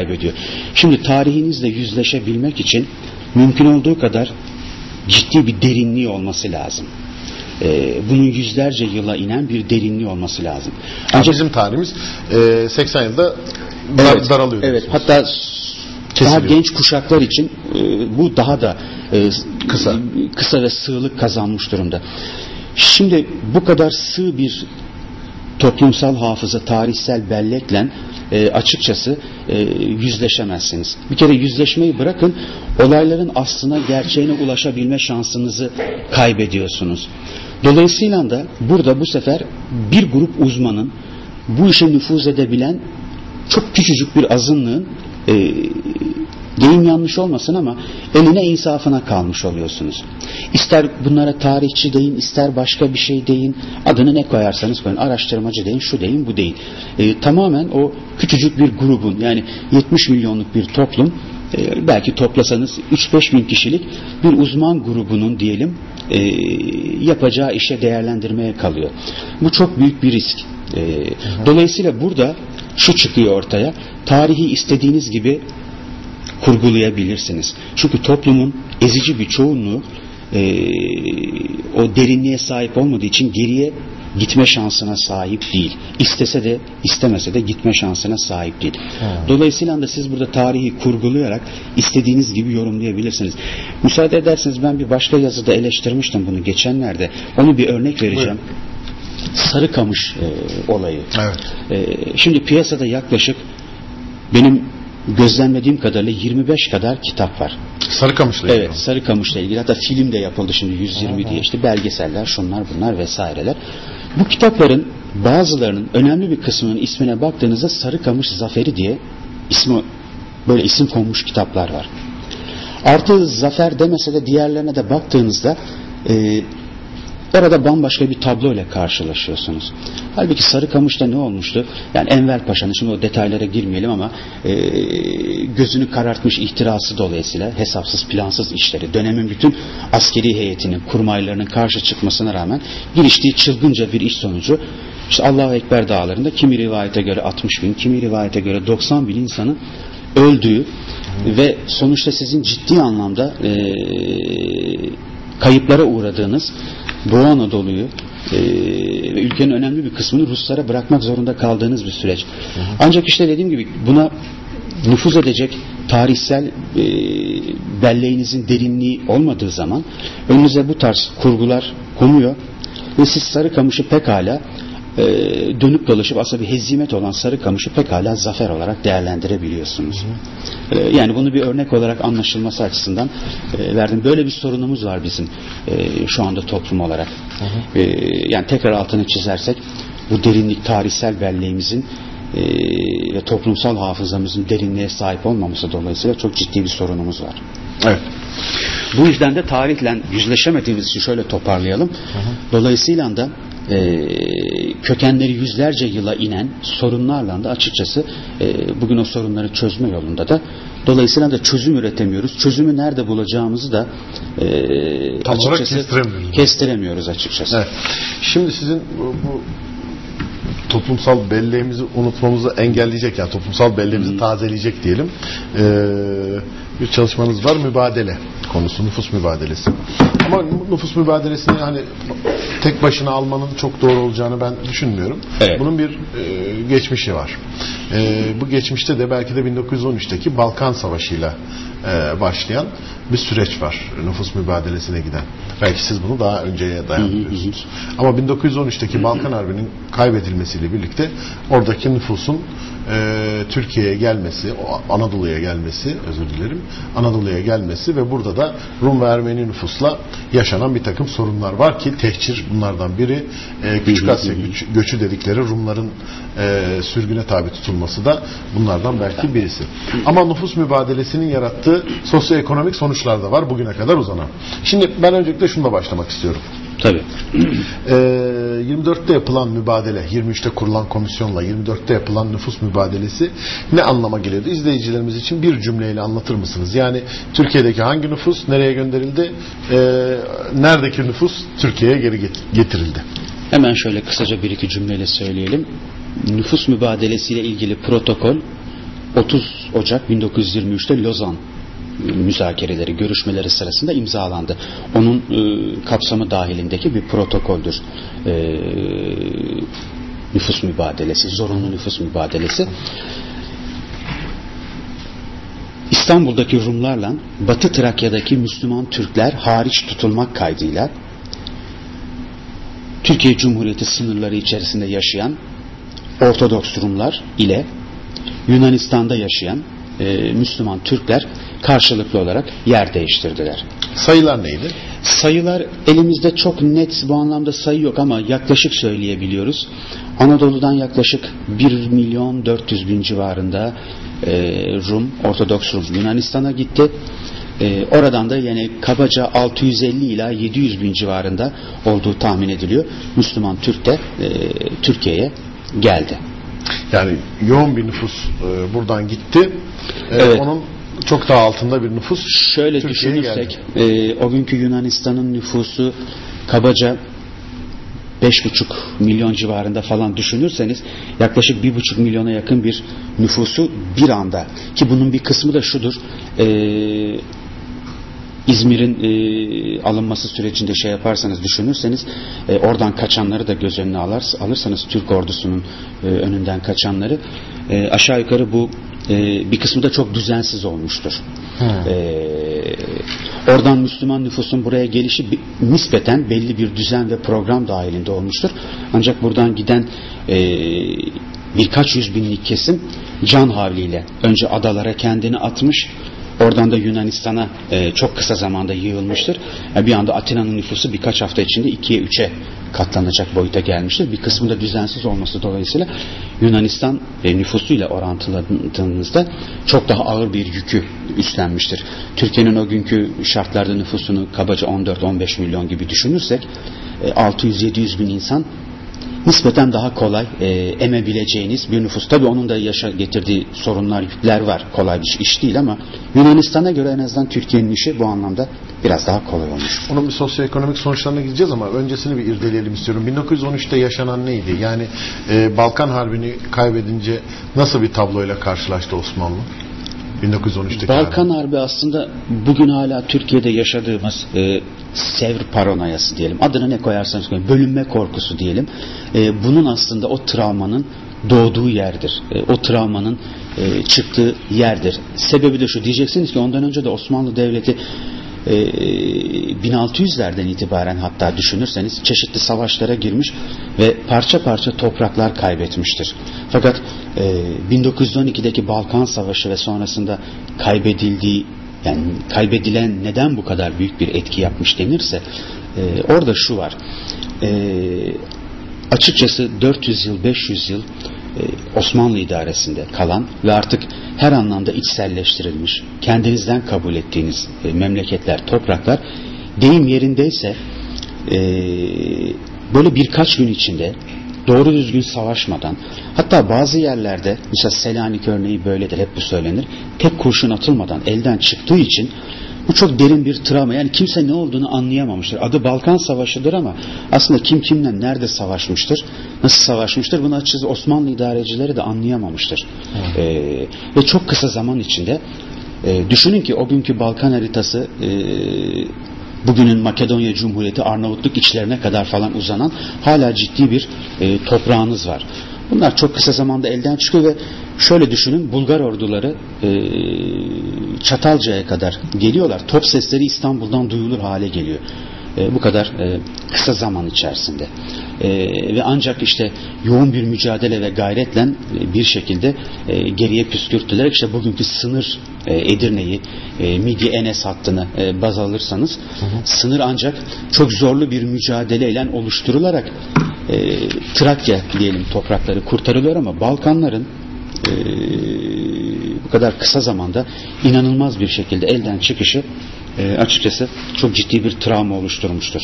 kaybediyor. Şimdi tarihinizle yüzleşebilmek için mümkün olduğu kadar ciddi bir derinliği olması lazım. Ee, bunun yüzlerce yıla inen bir derinliği olması lazım. Ancak bizim tarihimiz e, 80 yılda dar, evet, daralıyor. Evet. diyorsunuz. Hatta daha Kesiliyor. genç kuşaklar için e, bu daha da e, Kısa. kısa ve sığlık kazanmış durumda. Şimdi bu kadar sığ bir toplumsal hafıza, tarihsel bellekle e, açıkçası e, yüzleşemezsiniz. Bir kere yüzleşmeyi bırakın, olayların aslına, gerçeğine ulaşabilme şansınızı kaybediyorsunuz. Dolayısıyla da burada bu sefer bir grup uzmanın bu işe nüfuz edebilen çok küçücük bir azınlığın e, deyim yanlış olmasın ama eline insafına kalmış oluyorsunuz. İster bunlara tarihçi deyin, ister başka bir şey deyin, adını ne koyarsanız koyun, araştırmacı deyin, şu deyin, bu deyin. E, tamamen o küçücük bir grubun yani 70 milyonluk bir toplum e, belki toplasanız 3-5 bin kişilik bir uzman grubunun diyelim e, yapacağı işe değerlendirmeye kalıyor. Bu çok büyük bir risk. E, dolayısıyla burada şu çıkıyor ortaya. Tarihi istediğiniz gibi kurgulayabilirsiniz. Çünkü toplumun ezici bir çoğunluğu e, o derinliğe sahip olmadığı için geriye gitme şansına sahip değil. İstese de istemese de gitme şansına sahip değil. Dolayısıyla da siz burada tarihi kurgulayarak istediğiniz gibi yorumlayabilirsiniz. Müsaade ederseniz ben bir başka yazıda eleştirmiştim bunu geçenlerde. Onu bir örnek vereceğim. Sarıkamış e, olayı. Evet. E, şimdi piyasada yaklaşık benim gözlemlediğim kadarıyla 25 kadar kitap var. Sarıkamış'la ilgili. Evet, Sarıkamış'la ilgili hatta film de yapıldı şimdi 120 diye işte belgeseller, şunlar bunlar vesaireler. Bu kitapların bazılarının önemli bir kısmının ismine baktığınızda Sarıkamış Zaferi diye ismi böyle isim konmuş kitaplar var. Artı Zafer demese de diğerlerine de baktığınızda e, Orada bambaşka bir tablo ile karşılaşıyorsunuz. Halbuki Sarıkamış'ta ne olmuştu? Yani Enver Paşa'nın, şimdi o detaylara girmeyelim ama e, gözünü karartmış ihtirası dolayısıyla hesapsız plansız işleri, dönemin bütün askeri heyetinin, kurmaylarının karşı çıkmasına rağmen giriştiği çılgınca bir iş sonucu işte Allahu Ekber dağlarında kimi rivayete göre 60 bin, kimi rivayete göre 90 bin insanın öldüğü ve sonuçta sizin ciddi anlamda e, kayıplara uğradığınız Doğu Anadolu'yu e, ve ülkenin önemli bir kısmını Ruslara bırakmak zorunda kaldığınız bir süreç. Ancak işte dediğim gibi buna nüfuz edecek tarihsel e, belleğinizin derinliği olmadığı zaman önünüze bu tarz kurgular konuyor ve siz Sarıkamış'ı pekala e, dönüp dolaşıp aslında bir hezimet olan Sarıkamış'ı pekala zafer olarak değerlendirebiliyorsunuz. E, yani bunu bir örnek olarak anlaşılması açısından e, verdim. Böyle bir sorunumuz var bizim e, şu anda toplum olarak. E, yani tekrar altını çizersek bu derinlik tarihsel belleğimizin e, ve toplumsal hafızamızın derinliğe sahip olmaması dolayısıyla çok ciddi bir sorunumuz var. Evet. Bu yüzden de tarihle yüzleşemediğimiz için şöyle toparlayalım. Dolayısıyla da e, kökenleri yüzlerce yıla inen sorunlarla da açıkçası e, bugün o sorunları çözme yolunda da dolayısıyla da çözüm üretemiyoruz. Çözümü nerede bulacağımızı da e, Tam açıkçası kestiremiyoruz. kestiremiyoruz açıkçası. Evet. Şimdi sizin bu, bu toplumsal belleğimizi unutmamızı engelleyecek yani toplumsal belleğimizi tazeleyecek diyelim. Ee, bir çalışmanız var mübadele konusu nüfus mübadelesi. Ama nüfus mübadelesini hani tek başına almanın çok doğru olacağını ben düşünmüyorum. Evet. Bunun bir e, geçmişi var. E, bu geçmişte de belki de 1913'teki Balkan Savaşı'yla e, başlayan bir süreç var nüfus mübadelesine giden. Belki siz bunu daha önceye dayandırıyorsunuz. Ama 1913'teki Balkan Harbi'nin kaybedilmesiyle birlikte oradaki nüfusun e, Türkiye'ye gelmesi, Anadolu'ya gelmesi, özür dilerim, Anadolu'ya gelmesi ve burada da Rum ve Ermeni nüfusla yaşanan bir takım sorunlar var ki tehcir bunlardan biri. E, Küçük Asya göç- göçü dedikleri Rumların e, sürgüne tabi tutulması da bunlardan belki birisi. Ama nüfus mübadelesinin yarattığı sosyoekonomik sonuçlar da var bugüne kadar uzanan. Şimdi ben öncelikle şunla başlamak istiyorum. Tabii. Ee, 24'te yapılan mübadele, 23'te kurulan komisyonla 24'te yapılan nüfus mübadelesi ne anlama geliyordu? İzleyicilerimiz için bir cümleyle anlatır mısınız? Yani Türkiye'deki hangi nüfus nereye gönderildi? Ee, neredeki nüfus Türkiye'ye geri get- getirildi? Hemen şöyle kısaca bir iki cümleyle söyleyelim. Nüfus mübadelesiyle ilgili protokol 30 Ocak 1923'te Lozan müzakereleri, görüşmeleri sırasında imzalandı. Onun e, kapsamı dahilindeki bir protokoldür. E, nüfus mübadelesi, zorunlu nüfus mübadelesi. İstanbul'daki Rumlarla Batı Trakya'daki Müslüman Türkler hariç tutulmak kaydıyla Türkiye Cumhuriyeti sınırları içerisinde yaşayan Ortodoks Rumlar ile Yunanistan'da yaşayan e, Müslüman Türkler karşılıklı olarak yer değiştirdiler. Sayılar neydi? Sayılar elimizde çok net bu anlamda sayı yok ama yaklaşık söyleyebiliyoruz. Anadolu'dan yaklaşık 1 milyon 400 bin civarında e, Rum, Ortodoks Rum Yunanistan'a gitti. E, oradan da yani kabaca 650 ila 700 bin civarında olduğu tahmin ediliyor. Müslüman Türk de e, Türkiye'ye geldi. Yani yoğun bir nüfus e, buradan gitti. E, Evet. Onun çok daha altında bir nüfus. Şöyle Türkiye'ye düşünürsek e, o günkü Yunanistan'ın nüfusu kabaca 5,5 milyon civarında falan düşünürseniz yaklaşık 1,5 milyona yakın bir nüfusu bir anda. Ki bunun bir kısmı da şudur e, İzmir'in e, alınması sürecinde şey yaparsanız düşünürseniz e, oradan kaçanları da göz önüne alırsanız Türk ordusunun e, önünden kaçanları e, aşağı yukarı bu e, bir kısmı da çok düzensiz olmuştur. E, oradan Müslüman nüfusun buraya gelişi nispeten belli bir düzen ve program dahilinde olmuştur. Ancak buradan giden e, birkaç yüz binlik kesim can havliyle önce adalara kendini atmış Oradan da Yunanistan'a e, çok kısa zamanda yığılmıştır. Yani bir anda Atina'nın nüfusu birkaç hafta içinde ikiye üçe katlanacak boyuta gelmiştir. Bir kısmı da düzensiz olması dolayısıyla Yunanistan e, nüfusuyla orantıladığınızda çok daha ağır bir yükü üstlenmiştir. Türkiye'nin o günkü şartlarda nüfusunu kabaca 14-15 milyon gibi düşünürsek e, 600-700 bin insan nispeten daha kolay e, emebileceğiniz bir nüfus. Tabi onun da yaşa getirdiği sorunlar, yükler var. Kolay bir iş değil ama Yunanistan'a göre en azından Türkiye'nin işi bu anlamda biraz daha kolay olmuş. Onun bir sosyoekonomik sonuçlarına gideceğiz ama öncesini bir irdeleyelim istiyorum. 1913'te yaşanan neydi? Yani e, Balkan Harbi'ni kaybedince nasıl bir tabloyla karşılaştı Osmanlı? 1913'teki Balkan harbi. Harbi aslında bugün hala Türkiye'de yaşadığımız e, Sevr paranoyası diyelim. Adını ne koyarsanız koyun. Bölünme korkusu diyelim. E, bunun aslında o travmanın doğduğu yerdir. E, o travmanın e, çıktığı yerdir. Sebebi de şu diyeceksiniz ki ondan önce de Osmanlı Devleti e, 1600'lerden itibaren hatta düşünürseniz çeşitli savaşlara girmiş ve parça parça topraklar kaybetmiştir. Fakat e, 1912'deki Balkan Savaşı ve sonrasında kaybedildiği yani kaybedilen neden bu kadar büyük bir etki yapmış denirse e, orada şu var. E, açıkçası 400 yıl 500 yıl e, Osmanlı idaresinde kalan ve artık her anlamda içselleştirilmiş, kendinizden kabul ettiğiniz e, memleketler, topraklar deyim yerindeyse e, böyle birkaç gün içinde doğru düzgün savaşmadan hatta bazı yerlerde mesela Selanik örneği böyledir hep bu söylenir tek kurşun atılmadan elden çıktığı için bu çok derin bir travma. Yani kimse ne olduğunu anlayamamıştır. Adı Balkan Savaşı'dır ama aslında kim kimle nerede savaşmıştır, nasıl savaşmıştır bunu açıkçası Osmanlı idarecileri de anlayamamıştır. Ee, ve çok kısa zaman içinde e, düşünün ki o günkü Balkan haritası e, bugünün Makedonya Cumhuriyeti Arnavutluk içlerine kadar falan uzanan hala ciddi bir e, toprağınız var. Bunlar çok kısa zamanda elden çıkıyor ve şöyle düşünün Bulgar orduları e, Çatalca'ya kadar geliyorlar. Top sesleri İstanbul'dan duyulur hale geliyor. E, bu kadar e, kısa zaman içerisinde. E, ve ancak işte yoğun bir mücadele ve gayretle e, bir şekilde e, geriye püskürtülerek işte bugünkü sınır Edirne'yi, e, Midye Enes hattını e, baz alırsanız sınır ancak çok zorlu bir mücadeleyle oluşturularak e, Trakya diyelim toprakları kurtarılıyor ama Balkanların e, bu kadar kısa zamanda inanılmaz bir şekilde elden çıkışı e, açıkçası çok ciddi bir travma oluşturmuştur.